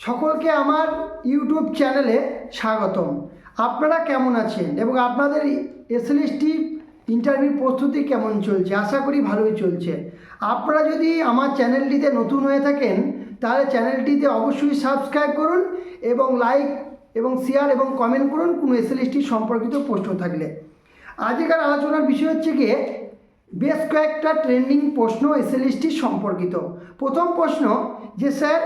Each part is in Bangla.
সকলকে আমার ইউটিউব চ্যানেলে স্বাগতম। আপনারা কেমন আছেন এবং আপনাদের এসএলএসটি ইন্টারভিউ প্রস্তুতি কেমন চলছে? আশা করি ভালোই চলছে। আপনারা যদি আমার চ্যানেলটিতে নতুন হয়ে থাকেন, তাহলে চ্যানেলটিতে অবশ্যই সাবস্ক্রাইব করুন এবং লাইক এবং শেয়ার এবং কমেন্ট করুন কোনো এসএলএসটি সম্পর্কিত প্রশ্ন থাকলে। আজকের আলোচনার বিষয় হচ্ছে গিয়ে বেশ কয়েকটা ট্রেন্ডিং প্রশ্ন এসএলএসটি সম্পর্কিত। প্রথম প্রশ্ন যে, স্যার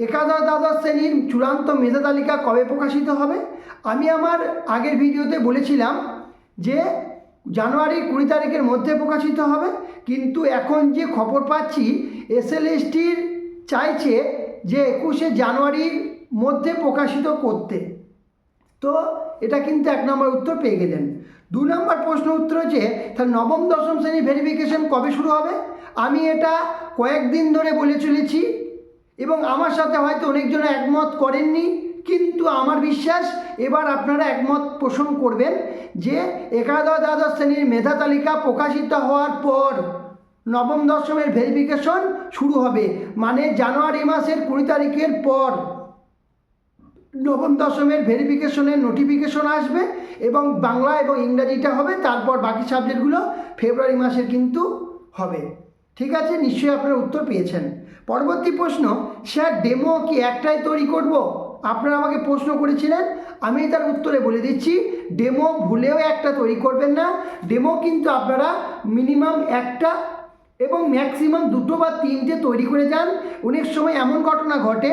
একাদশ দ্বাদশ শ্রেণির চূড়ান্ত মেধা তালিকা কবে প্রকাশিত হবে? আমি আমার আগের ভিডিওতে বলেছিলাম যে জানুয়ারি কুড়ি তারিখের মধ্যে প্রকাশিত হবে, কিন্তু এখন যে খবর পাচ্ছি, এসএলএসটির চাইছে যে একুশে জানুয়ারির মধ্যে প্রকাশিত করতে। তো এটা কিন্তু এক নম্বর উত্তর পেয়ে গেলেন। দু নম্বর প্রশ্ন উত্তর হচ্ছে, তাহলে নবম দশম শ্রেণি ভেরিফিকেশন কবে শুরু হবে? আমি এটা কয়েকদিন ধরে বলে চলেছি। এবং আমার সাথে হয়তো অনেকজন একমত করেননি, কিন্তু আমার বিশ্বাস এবার আপনারা একমত পোষণ করবেন যে একাদশ দ্বাদশ শ্রেণির মেধা তালিকা প্রকাশিত হওয়ার পর নবম দশমের ভেরিফিকেশন শুরু হবে মানে জানুয়ারি মাসের কুড়ি তারিখের পর নবম দশমের ভেরিফিকেশনের নোটিফিকেশন আসবে এবং বাংলা এবং ইংরাজিটা হবে, তারপর বাকি সাবজেক্টগুলো ফেব্রুয়ারি মাসের কিন্তু হবে। ঠিক আছে, নিশ্চয়ই আপনারা উত্তর পেয়েছেন। পরবর্তী প্রশ্ন, স্যার ডেমো কি একটাই তৈরি করব? আপনারা আমাকে প্রশ্ন করেছিলেন, আমি তার উত্তরে বলে দিচ্ছি ডেমো ভুলেও একটা তৈরি করবেন না। ডেমো কিন্তু আপনারা মিনিমাম একটা এবং ম্যাক্সিমাম দুটো বা তিনটে তৈরি করে যান। অনেক সময় এমন ঘটনা ঘটে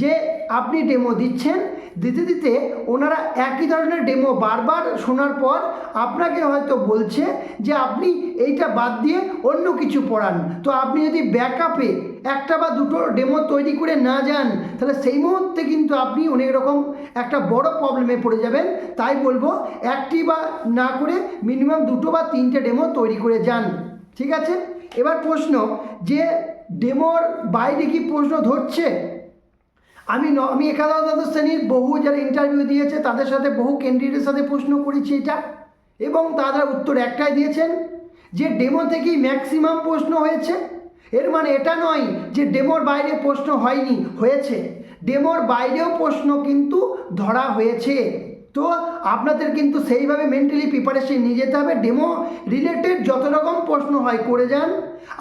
যে আপনি ডেমো দিচ্ছেন দিতে দিতে ওনারা একই ধরনের ডেমো বারবার শোনার পর আপনাকে হয়তো বলছে যে আপনি এইটা বাদ দিয়ে অন্য কিছু পড়ান। তো আপনি যদি ব্যাকআপে একটা বা দুটো ডেমো তৈরি করে না যান, তাহলে সেই মুহূর্তে কিন্তু আপনি অনেক রকম একটা বড় প্রবলেমে পড়ে যাবেন। তাই বলব, একটি বা না করে মিনিমাম দুটো বা তিনটে ডেমো তৈরি করে যান। ঠিক আছে? এবার প্রশ্ন, যে ডেমোর বাইরে কি প্রশ্ন ধরছে? আমি ন আমি একাদশ দ্বাদশ শ্রেণির বহু যারা ইন্টারভিউ দিয়েছে, তাদের সাথে বহু ক্যান্ডিডেটের সাথে প্রশ্ন করেছি এটা। এবং তারা উত্তর একটাই দিয়েছেন যে ডেমো থেকেই ম্যাক্সিমাম প্রশ্ন হয়েছে। এর মানে এটা নয় যে ডেমোর বাইরে প্রশ্ন হয়নি, হয়েছে। ডেমোর বাইরেও প্রশ্ন কিন্তু ধরা হয়েছে। তো আপনাদের কিন্তু সেইভাবে মেন্টালি প্রিপারেশন নিয়ে যেতে হবে। ডেমো রিলেটেড যত রকম প্রশ্ন হয় করে যান।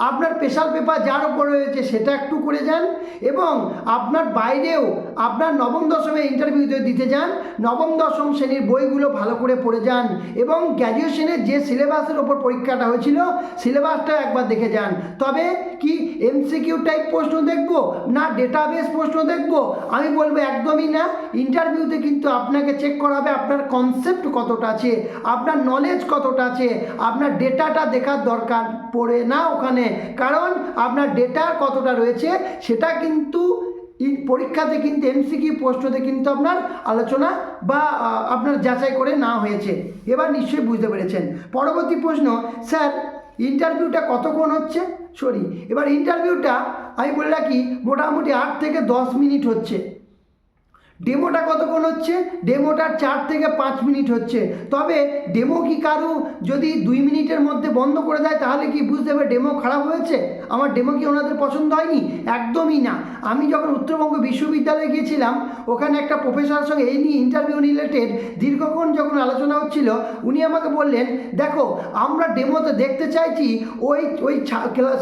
আপনার স্পেশাল পেপার যার উপর রয়েছে সেটা একটু করে যান এবং আপনার বাইরেও আপনার নবম, দশমে ইন্টারভিউ দিতে যান। নবম, দশম শ্রেণির বইগুলো ভালো করে পড়ে যান এবং গ্র্যাজুয়েশনের যে সিলেবাসের ওপর পরীক্ষাটা হয়েছিল সিলেবাসটা একবার দেখে যান। তবে কি এমসিকিউ টাইপ প্রশ্ন দেখব না ডেটাবেস প্রশ্ন দেখব? আমি বলব একদমই না। ইন্টারভিউতে কিন্তু আপনাকে চেক করা হবে, আপনার কনসেপ্ট কতটা আছে, আপনার নলেজ কতটা আছে, আপনার ডেটাটা দেখার দরকার, পড়ে না ওখানে। কারণ আপনার ডেটা কতটা রয়েছে, সেটা কিন্তু পরীক্ষাতে কিন্তু এমসিকিউ প্রশ্নতে কিন্তু আপনার আলোচনা বা আপনার যাচাই করে না হয়েছে। এবার নিশ্চয়ই বুঝতে পেরেছেন। পরবর্তী প্রশ্ন, স্যার ইন্টারভিউটা কতক্ষণ হচ্ছে? সরি এবার ইন্টারভিউটা আমি বলে রাখি, মোটামুটি আট থেকে দশ মিনিট হচ্ছে। ডেমোটা কতক্ষণ হচ্ছে? ডেমোটা চার থেকে পাঁচ মিনিট হচ্ছে। তবে ডেমো কি কারু? যদি দুই মিনিটের মধ্যে বন্ধ করে দেয়, তাহলে কি বুঝতে হবে ডেমো খারাপ হয়েছে? আমার ডেমো কি ওনাদের পছন্দ হয়নি? একদমই না। আমি যখন উত্তরবঙ্গ বিশ্ববিদ্যালয়ে গিয়েছিলাম, ওখানে একটা প্রফেসরের সঙ্গে এই নিয়ে ইন্টারভিউ রিলেটেড দীর্ঘক্ষণ যখন আলোচনা হচ্ছিল, উনি আমাকে বললেন, দেখো, আমরা ডেমোতে দেখতে চাইছি, ওই ওই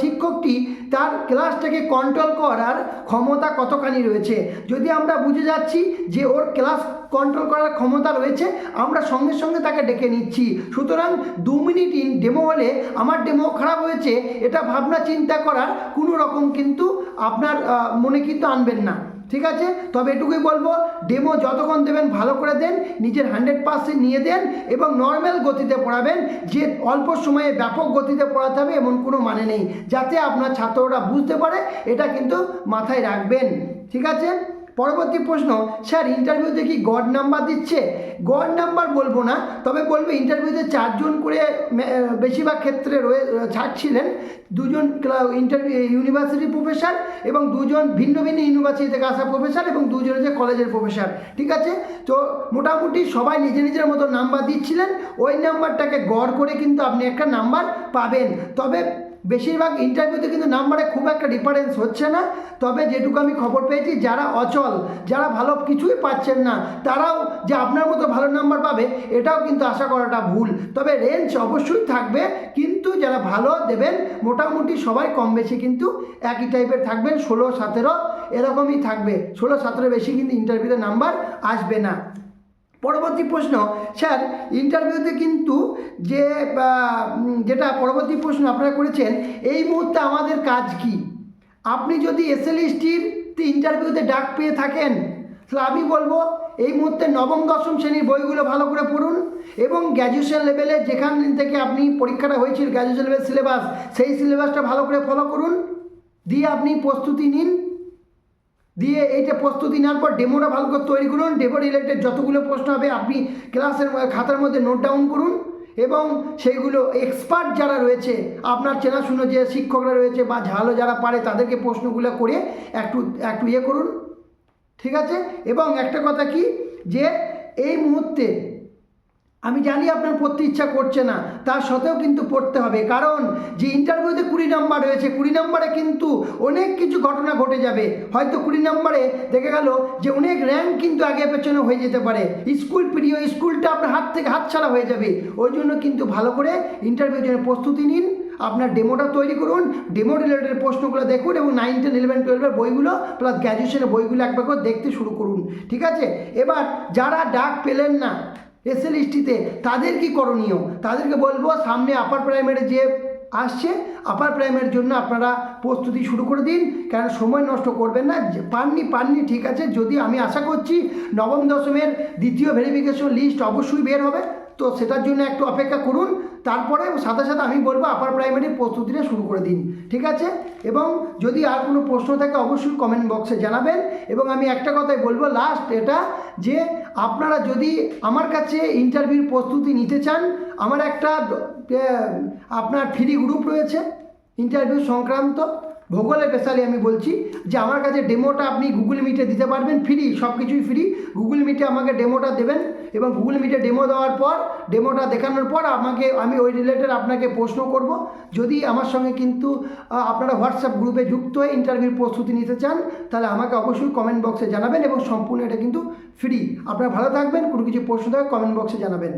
শিক্ষকটি তার ক্লাসটাকে কন্ট্রোল করার ক্ষমতা কতখানি রয়েছে? যদি আমরা বুঝে যাচ্ছি যে ওর ক্লাস কন্ট্রোল করার ক্ষমতা রয়েছে, আমরা সঙ্গে সঙ্গে তাকে ডেকে নিচ্ছি। সুতরাং দু মিনিট ইন ডেমো হলে আমার ডেমো খারাপ হয়েছে, এটা ভাবনা চিন্তা করার কোনো রকম কিন্তু আপনার মনে কিন্তু আনবেন না। ঠিক আছে? তবে এটুকুই বলব ডেমো যতক্ষণ দেবেন ভালো করে দেন, নিজের হান্ড্রেড পার্সেন্ট নিয়ে দেন এবং নর্মাল গতিতে পড়াবেন, যে অল্প সময়ে ব্যাপক গতিতে পড়াতে হবে এমন কোনো মানে নেই। যাতে আপনার ছাত্ররা বুঝতে পারে, এটা কিন্তু মাথায় রাখবেন। ঠিক আছে? পরবর্তী প্রশ্ন, স্যার ইন্টারভিউতে কি গড নাম্বার দিচ্ছে? গড নাম্বার বলব না, তবে বলব ইন্টারভিউতে চারজন করে বেশিরভাগ ক্ষেত্রে রয়ে, ছাড়ছিলেন। দুজন ইন্টারভিউ ইউনিভার্সিটি প্রফেসর এবং দুজন ভিন্ন ভিন্ন ইউনিভার্সিটি থেকে আসা প্রফেসর এবং দুজন হচ্ছে কলেজের প্রফেসর ঠিক আছে? তো মোটামুটি সবাই নিজের নিজের মতো নাম্বার দিচ্ছিলেন। ওই নাম্বারটাকে গড় করে কিন্তু আপনি একটা নাম্বার পাবেন। তবে বেশিরভাগ ইন্টারভিউতে কিন্তু নাম্বারে খুব একটা ডিফারেন্স হচ্ছে না। তবে যেটুকু আমি খবর পেয়েছি, যারা অচল, যারা ভালো কিছুই পাচ্ছেন না, তারাও যে আপনার মতো ভালো নাম্বার পাবে, এটাও কিন্তু আশা করাটা ভুল। তবে রেঞ্জ অবশ্যই থাকবে, কিন্তু যারা ভালো দেবেন, মোটামুটি সবাই কম বেশি কিন্তু একই টাইপের থাকবেন, ষোলো, সতেরো, এরকমই থাকবে। ষোলো, সতেরো বেশি কিন্তু ইন্টারভিউতে নাম্বার আসবে না। পরবর্তী প্রশ্ন, স্যার ইন্টারভিউতে কিন্তু যে যেটা পরবর্তী প্রশ্ন আপনারা করেছেন, এই মুহূর্তে আমাদের কাজ কি? আপনি যদি এসএলএসটির ইন্টারভিউতে ডাক পেয়ে থাকেন, তাহলে আমি বলব, এই মুহূর্তে নবম, দশম শ্রেণির বইগুলো ভালো করে পড়ুন এবং গ্র্যাজুয়েশন লেভেলে যেখান থেকে আপনি পরীক্ষাটা হয়েছিল গ্র্যাজুয়েশন লেভেল সিলেবাস সেই সিলেবাসটা ভালো করে ফলো করুন। দিয়ে আপনি প্রস্তুতি নিন। দিয়ে এইটা প্রস্তুতি নেওয়ার পর ডেমোটা ভালো করে তৈরি করুন। ডেমো রিলেটেড যতগুলো প্রশ্ন হবে, আপনি ক্লাসের খাতার মধ্যে নোট ডাউন করুন এবং সেইগুলো এক্সপার্ট যারা রয়েছে, আপনার চেনাশুনো যে শিক্ষকরা রয়েছে বা ঝালো যারা পারে তাদেরকে প্রশ্নগুলো করে একটু একটু ইয়ে করুন। ঠিক আছে? এবং একটা কথা কি? যে এই মুহূর্তে আমি জানি আপনার পড়তে ইচ্ছা করছে না, তার সত্ত্বেও কিন্তু পড়তে হবে। কারণ যে ইন্টারভিউতে কুড়ি নাম্বার রয়েছে, কুড়ি নাম্বারে কিন্তু অনেক কিছু ঘটনা ঘটে যাবে। হয়তো কুড়ি নাম্বারে দেখে গেল যে অনেক র্যাঙ্ক কিন্তু আগে পেছনে হয়ে যেতে পারে। স্কুল প্রিয়, স্কুলটা আপনার হাত থেকে হাত ছাড়া হয়ে যাবে। ওই জন্য কিন্তু ভালো করে ইন্টারভিউর জন্য প্রস্তুতি নিন। আপনার ডেমোটা তৈরি করুন। ডেমো রিলেটেড প্রশ্নগুলো দেখুন এবং নাইন টেন ইলেভেন টুয়েলভের বইগুলো প্লাস গ্র্যাজুয়েশনের বইগুলো একবার করে দেখতে শুরু করুন। ঠিক আছে? এবার যারা ডাক পেলেন না এসএলএসটিতে তাদের কি করণীয়? তাদেরকে বলব, সামনে আপার প্রাইমারি যে আসছে আপার প্রাইমের জন্য আপনারা প্রস্তুতি শুরু করে দিন। কারণ সময় নষ্ট করবেন না পাননি পাননি, ঠিক আছে। যদি আমি আশা করছি নবম, দশমের দ্বিতীয় ভেরিফিকেশন লিস্ট অবশ্যই বের হবে, তো সেটার জন্য একটু অপেক্ষা করুন। তারপরে সাথে সাথে আমি বলব আপার প্রাইমারির প্রস্তুতিটা শুরু করে দিন, ঠিক আছে? এবং যদি আর কোনো প্রশ্ন থাকে, অবশ্যই কমেন্ট বক্সে জানাবেন। এবং আমি একটা কথাই বলব লাস্ট এটা যে আপনারা যদি আমার কাছে ইন্টারভিউর প্রস্তুতি নিতে চান, আমার একটা আপনার ফ্রি গ্রুপ রয়েছে ইন্টারভিউ সংক্রান্ত ভূগোলে স্পেশালি আমি বলছি যে আমার কাছে ডেমোটা আপনি গুগল মিটে দিতে পারবেন ফ্রি সব কিছুই ফ্রি গুগল মিটে আমাকে ডেমোটা দেবেন এবং গুগল মিটে ডেমো দেওয়ার পর, ডেমোটা দেখানোর পর আমাকে, আমি ওই রিলেটেড আপনাকে প্রশ্ন করব। যদি আমার সঙ্গে কিন্তু আপনারা হোয়াটসঅ্যাপ গ্রুপে যুক্ত হয়ে ইন্টারভিউর প্রস্তুতি নিতে চান, তাহলে আমাকে অবশ্যই কমেন্ট বক্সে জানাবেন এবং সম্পূর্ণ এটা কিন্তু ফ্রি আপনারা ভালো থাকবেন, কোনো কিছু প্রশ্ন থাকে কমেন্ট বক্সে জানাবেন।